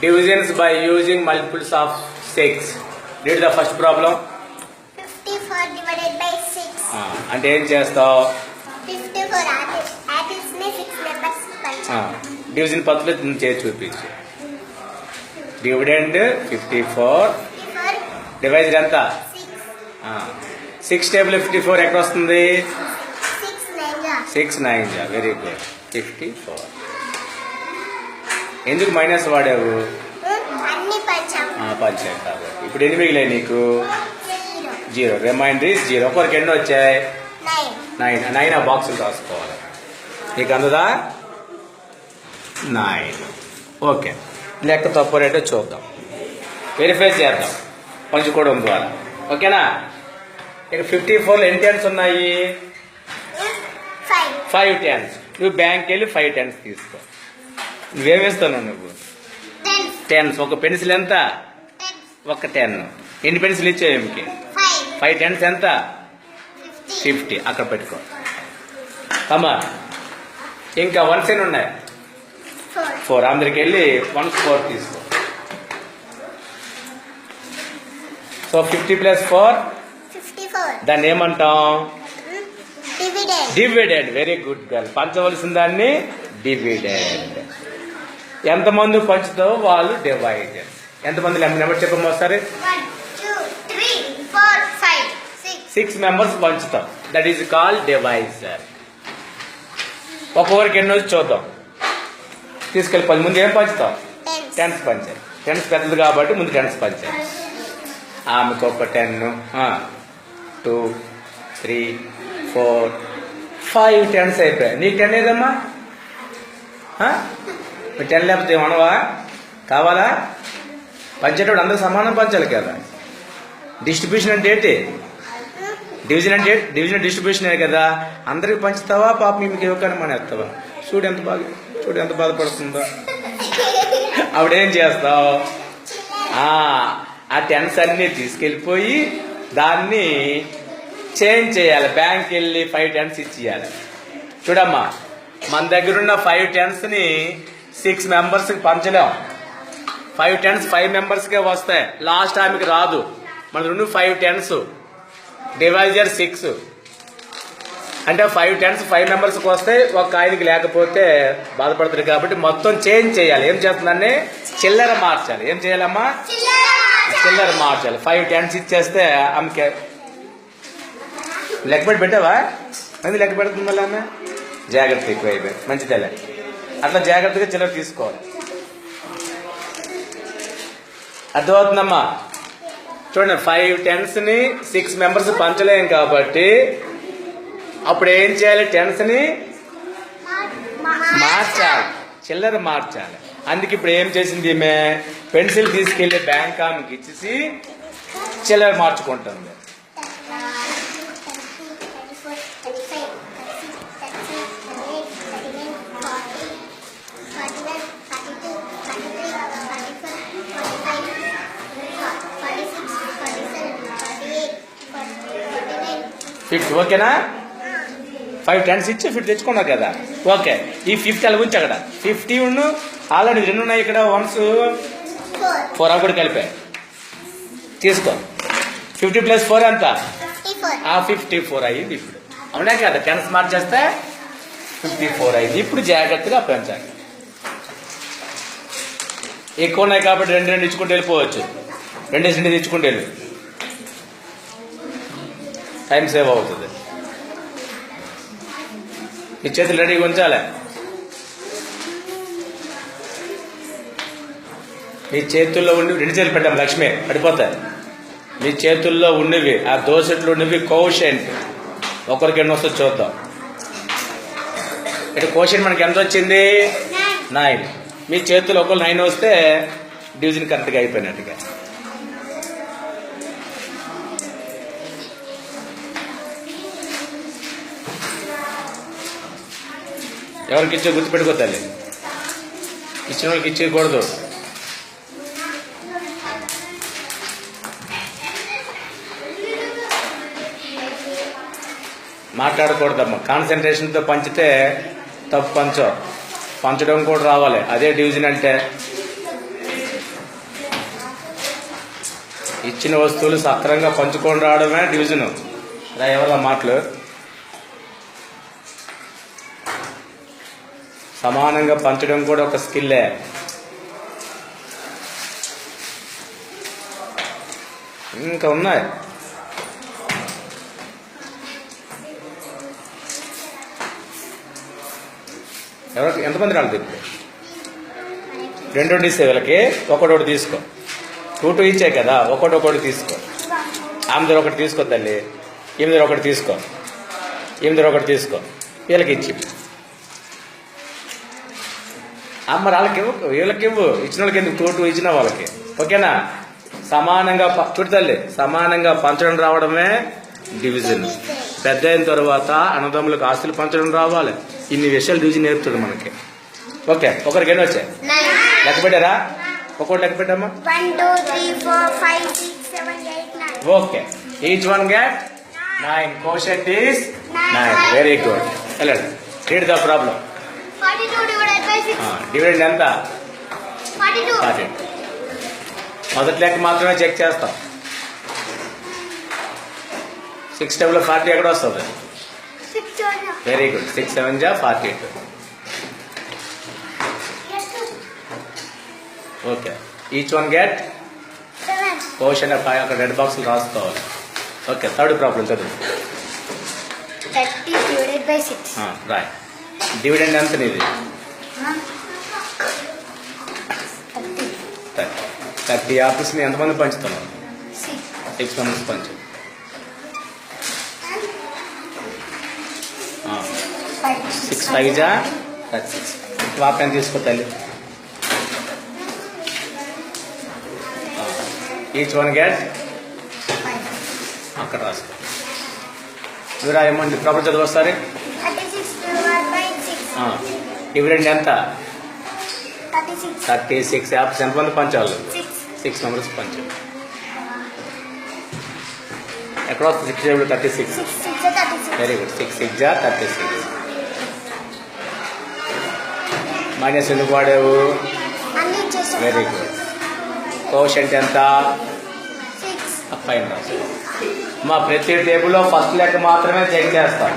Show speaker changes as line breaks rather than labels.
Divisions by using multiples of 6. Read the first problem.
54 divided by 6.
ah ante em chestao
54 apples. Apples ne 6 members
division పద్ధతిలో చేసి చూపించు dividend fifty four device ఎంత six table fifty four ఎక్కడ
6
9 6 9 very good 54 ఎందుకు minus వాడావు? పంచాయి కాబట్టి ఇప్పుడు ఎన్ని మిగిలాయి నీకు?
జీరో.
Remainder is zero. ఒకరికి ఎన్ని వచ్చాయి?
నైన్.
నైన్. ఆ బాక్సులు రాసుకోవాలి నీకు అందుదా? నైన్. ఓకే. లెక్క తప్పు రేటో చూద్దాం. వెరిఫై చేద్దాం. పంచుకోవడం ద్వారా. ఓకేనా? ఇక ఫిఫ్టీ ఫోర్లో ఎన్ని టెన్స్ ఉన్నాయి?
ఫైవ్.
ఫైవ్ టెన్స్ నువ్వు బ్యాంక్కి వెళ్ళి ఫైవ్ టెన్స్ తీసుకో. నువ్వేమిస్తాను నువ్వు?
టెన్
టెన్స్ ఒక పెన్సిల్ ఎంత? ఒక టెన్. ఎన్ని పెన్సిల్ ఇచ్చావు ఏమికి
ఫైవ్
టెన్స్ ఎంత?
ఫిఫ్టీ
అక్కడ పెట్టుకో. అమ్మా ఇంకా వన్స్ ఎన్ని ఉన్నాయి.
ఫోర్
అందరికి వెళ్ళి వన్ ఫోర్ తీసుకో. సో ఫిఫ్టీ ప్లస్ ఫోర్ దాన్ని ఏమంటాం?
డివిడెండ్
వెరీ గుడ్ గర్ల్ పంచవలసిన దాన్ని డివిడెండ్ ఎంతమంది పంచుతావో వాళ్ళు డివైడెడ్ ఎంతమంది నెంబర్ చెప్పమ్మా ఒకసారి.
సిక్స్
మెంబర్స్ పంచుతాం. దట్ ఈస్ కాల్ డివైజర్ ఒక్కొక్కరికి ఎన్నో చూద్దాం. తీసుకెళ్ళి పది ముందు ఏం పంచుతాం?
టెన్
టెన్స్ పంచాయి టెన్స్ పెద్దది కాబట్టి ముందు టెన్స్ పంచాయి ఆమెకు ఒక ten two three four five tens అయిపోయాయి. నీకు టెన్ ఏదమ్మా? టెన్ లేకపోతే ఏమనవా? కావాలా? పంచేటప్పుడు అందరూ సమానం పంచాలి కదా. డిస్ట్రిబ్యూషన్ అంటే ఏంటి? డివిజన్ అంటే డివిజన్ డిస్ట్రిబ్యూషన్ కదా. అందరికి పంచుతావా? పాప మీకు ఇవ్వకని మన ఎత్తావా చూడు ఎంత బాగా చూడు ఎంత బాధపడుతుందో. అప్పుడేం చేస్తావు? ఆ టెన్స్ అన్ని తీసుకెళ్ళిపోయి దాన్ని చేంజ్ చేయాలి. బ్యాంక్ వెళ్ళి ఫైవ్ టెన్స్ ఇచ్చేయాలి. చూడమ్మా మన దగ్గర ఉన్న ఫైవ్ టెన్స్ని సిక్స్ మెంబర్స్ పంచలేం. ఫైవ్ టెన్స్ ఫైవ్ మెంబర్స్కే వస్తాయి లాస్ట్ ఆమెకి రాదు. మన రెండు ఫైవ్ టెన్స్ డివైజర్ సిక్స్ అంటే ఫైవ్ టెన్స్ ఫైవ్ మెంబర్స్కి వస్తే ఒక ఆయనకి లేకపోతే బాధపడుతుంది కాబట్టి మొత్తం చేంజ్ చేయాలి. ఏం చేస్తుందండి చిల్లర మార్చాలి. ఏం చేయాలమ్మా? చిల్లర మార్చాలి. ఫైవ్ టెన్స్ ఇచ్చేస్తే ఆమెకి లెక్క పెట్టి పెట్టావా? అది లెక్క పెడుతుంది మళ్ళీ ఆమె? జాగ్రత్త ఎక్కువ అయిపోయి మంచిదేలే అట్లా జాగ్రత్తగా చిల్లర తీసుకోవాలి. అర్థమవుతుందమ్మా? చూడండి ఫైవ్ టెన్స్ని సిక్స్ మెంబర్స్ పంచలేం కాబట్టి అప్పుడు ఏం చేయాలి టెన్స్ని మార్చాలి. చిల్లర మార్చాలి. అందుకే ఇప్పుడు ఏం చేసింది ఈమె? పెన్సిల్ తీసుకెళ్ళి బ్యాంక్ ఆమెకి ఇచ్చేసి చిల్లర మార్చుకుంటుంది. ఫిఫ్త్ ఓకేనా? ఫైవ్ టెన్స్ ఇచ్చి ఫిఫ్త్ తెచ్చుకున్నావు కదా. ఓకే. ఈ ఫిఫ్త్ అలా ఉంచి అక్కడ. ఫిఫ్టీ ఉన్న ఆల్రెడీ రెండు ఉన్నాయి ఇక్కడ. వన్స్ ఫోర్ అవి కూడా కలిపాయి తీసుకో. ఫిఫ్టీ ప్లస్ ఫోర్ ఎంత? ఆ ఫిఫ్టీ ఫోర్ అయ్యింది ఇప్పుడు. అవునా కదా? టెన్స్ మార్చేస్తే ఫిఫ్టీ ఫోర్ అయింది. ఇప్పుడు జాగ్రత్తగా పెంచాలి. ఎక్కువ ఉన్నాయి కాబట్టి రెండు రెండు ఇచ్చుకుంటూ వెళ్ళిపోవచ్చు. రెండు రెండు తెచ్చుకుంటూ వెళ్ళు. టైం సేవ్ అవుతుంది. ఈ చేతులు రెడీగా ఉంచాలి. మీ చేతుల్లో ఉండి రెండు చేతులు పెట్టాం లక్ష్మి పడిపోతాయి మీ చేతుల్లో ఉన్నవి ఆ దోసెట్లు ఉన్నవి కోషెంట్ ఒకరికి ఎన్ని వస్తుంది చూద్దాం. ఇక్కడ కోషెంట్ మనకి ఎంత వచ్చింది? నైన్ మీ చేతుల్లో ఒకరు నైన్ వస్తే డివిజన్ కరెక్ట్గా అయిపోయినట్టుగా. ఎవరికి ఇచ్చే గుర్తుపెట్టుకో తల్లి. ఇచ్చిన వాళ్ళకి ఇచ్చేయకూడదు. మాట్లాడకూడదమ్మా. కాన్సన్ట్రేషన్తో పంచితే తప్పు పంచో పంచడం కూడా రావాలి. అదే డివిజన్ అంటే. ఇచ్చిన వస్తువులు సక్రంగా పంచుకొని రావడమే డివిజను. రా మాటలు? సమానంగా పంచడం కూడా ఒక స్కిల్లే. ఇంకా ఉన్నాయి. ఎవరికి? ఎంతమంది రాలేదు ఇప్పుడు రెండు రెండు ఇస్తే వీళ్ళకి. ఒకటి తీసుకో. టూ టూ ఇచ్చే కదా ఒకటి ఒకటి తీసుకో. ఆమె దగ్గర ఒకటి తీసుకో తల్లి. ఈమె దగ్గర ఒకటి తీసుకో. ఈమె దగ్గర ఒకటి తీసుకో. వీళ్ళకి ఇచ్చి. అమ్మ వాళ్ళకి ఇవ్వు వీళ్ళకి ఇవ్వు ఇచ్చిన వాళ్ళకి. ఎందుకు టూ టూ ఇచ్చిన వాళ్ళకి ఓకేనా? సమానంగా చూడు తల్లి సమానంగా పంచడం రావడమే డివిజన్ పెద్ద అయిన తర్వాత అన్నదమ్ములకు ఆస్తులు పంచడం రావాలి. ఇన్ని విషయాలు డివిజన్ నేర్పుతుంది మనకి. ఓకే ఒకరికి ఎన్ని వచ్చాయి? లెక్క పెట్టారా? ఒక్కొక్కటి లెక్క పెట్టామా okay each one get nine. Quotient is nine. Very good వెళ్ళండి. రీడ్ ద ప్రాబ్లం
డివైడెడ్
ఎంత? మొదటి లెక్క మాత్రమే చెక్ చేస్తాం. సిక్స్ టేబుల్ ఫార్టీ ఎక్కడ వస్తుంది? వెరీ గుడ్ సిక్స్ సెవెన్ జా forty two. Okay. Each one get five అక్కడ రెడ్ బాక్స్లు రాసుకోవాలి. ఓకే థర్డ్ ప్రాబ్లం చదువు.
థర్టీ డివైడెడ్ బై సిక్స్
రాయ్ డివిడెండ్ ఎంత నీది?
థర్టీ.
థర్టీ. ఆఫీస్ని ఎంతమంది పంచుతున్నావు
సిక్స్
మెంబర్స్ పంచు. సిక్స్ ఫైవ్ జా థర్టీ సిక్స్ వాప్ ఎంత తీసుకో తల్లి. ఈచ్ వన్ గెట్ అక్కడ రాసుకో. నువ్వు రాయమండి ప్రాబ్లం చదువు ఒకసారి
thirty six divided by six
dividend ఎంత?
Thirty six.
యాప్స్ ఎంతమంది పంచాలి?
సిక్స్.
మెంబర్స్ పంచు ఎక్కడ వస్తుంది six table thirty six? Very good six. Six జా థర్టీ సిక్స్. మైనస్ ఎందుకు వాడావు? వెరీ గుడ్ కోషంట్ ఎంత? పైన రాసు మా ప్రతి టేబుల్లో ఫస్ట్ లెక్క మాత్రమే చెక్ చేస్తాం.